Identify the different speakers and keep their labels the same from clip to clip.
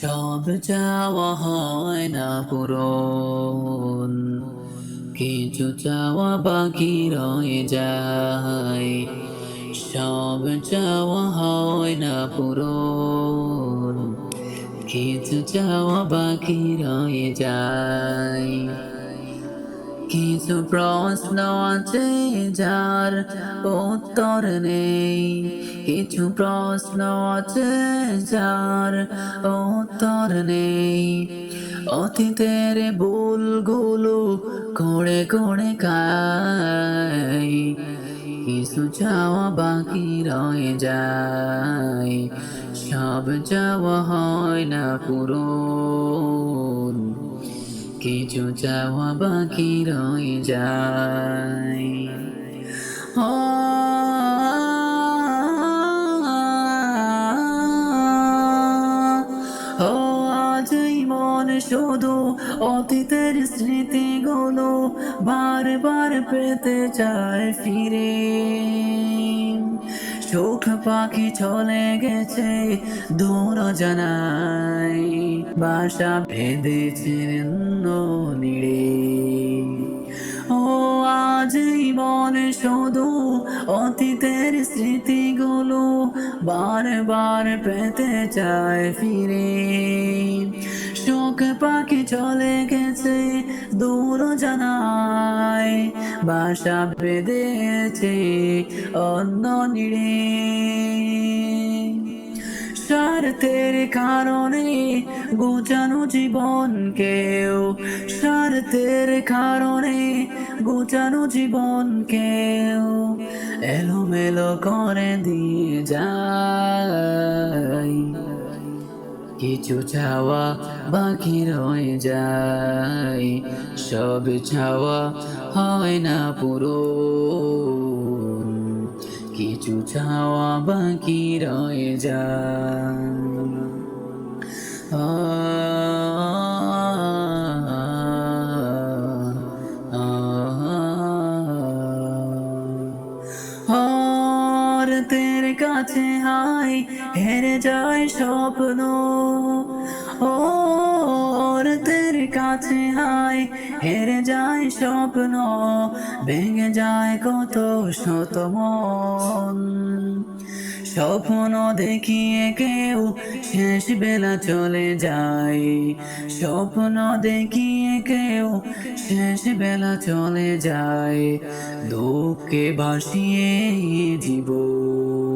Speaker 1: চাওয়া হয় না পূরণ কিছু চাওয়া বাকি রয়ে যায়। সব চাওয়া হয় না পূরণ কিছু চাওয়া বাকি রয়ে যায়। কিছু প্রশ্ন আছে যার উত্তর নেই। কিছু প্রশ্ন আছে যার উত্তর নেই। অতীতের ভুলগুলো করে করে খাই কিছু চাওয়া বাকি রয়ে যায়। সব চাওয়া হয় না পুরো। কিছু চাওয়া বাকি রয়ে যায়। ও আজই মন শুধু অতীতের স্মৃতিগুলো বারবার পেতে চায় ফিরে। সুখ পাখি চলে গেছে, দূর জানাই। বাসা বেঁধেছে নিড়ে ও আজ মনে শুধু অতীতের স্মৃতিগুলো বারবার পেতে চায় ফিরে। শোক পাখি চলে গেছে দূর জানায় বাসা বেঁধেছে অন্য নিড়ে। স্বার্থের কারণে গোছানো জীবন কেউ, স্বার্থের কারণে গোছানো জীবন কেউ, এলোমেলো করে দিয়ে যায়। কিছু ছাওয়া বাকি রয়ে যায়। সব ছাওয়া হয় না পুরো। কিছু ছাওয়া বাকি রয়ে যায়। হাই হেরে যায় স্বপ্ন। ওর তের কাছে হাই হেরে যায় স্বপ্ন। ভেঙে যায় কত শত মন। স্বপ্ন দেখিয়ে কেউ শেষ বেলা চলে যায়। স্বপ্ন দেখিয়ে কেউ শেষ বেলা চলে যায়। দুঃখে ভাসিয়ে জীবন।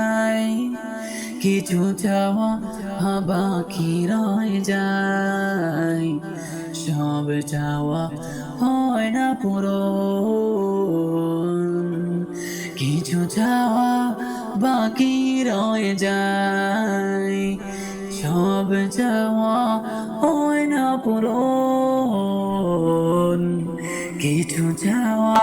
Speaker 1: কিছু চাওয়া বাকি রয়ে যায়? সব চাওয়া হয় না পুরো কিছু চাওয়া বাকি রয়ে যায়। সব চাওয়া হয় না পুরো কিছু চাওয়া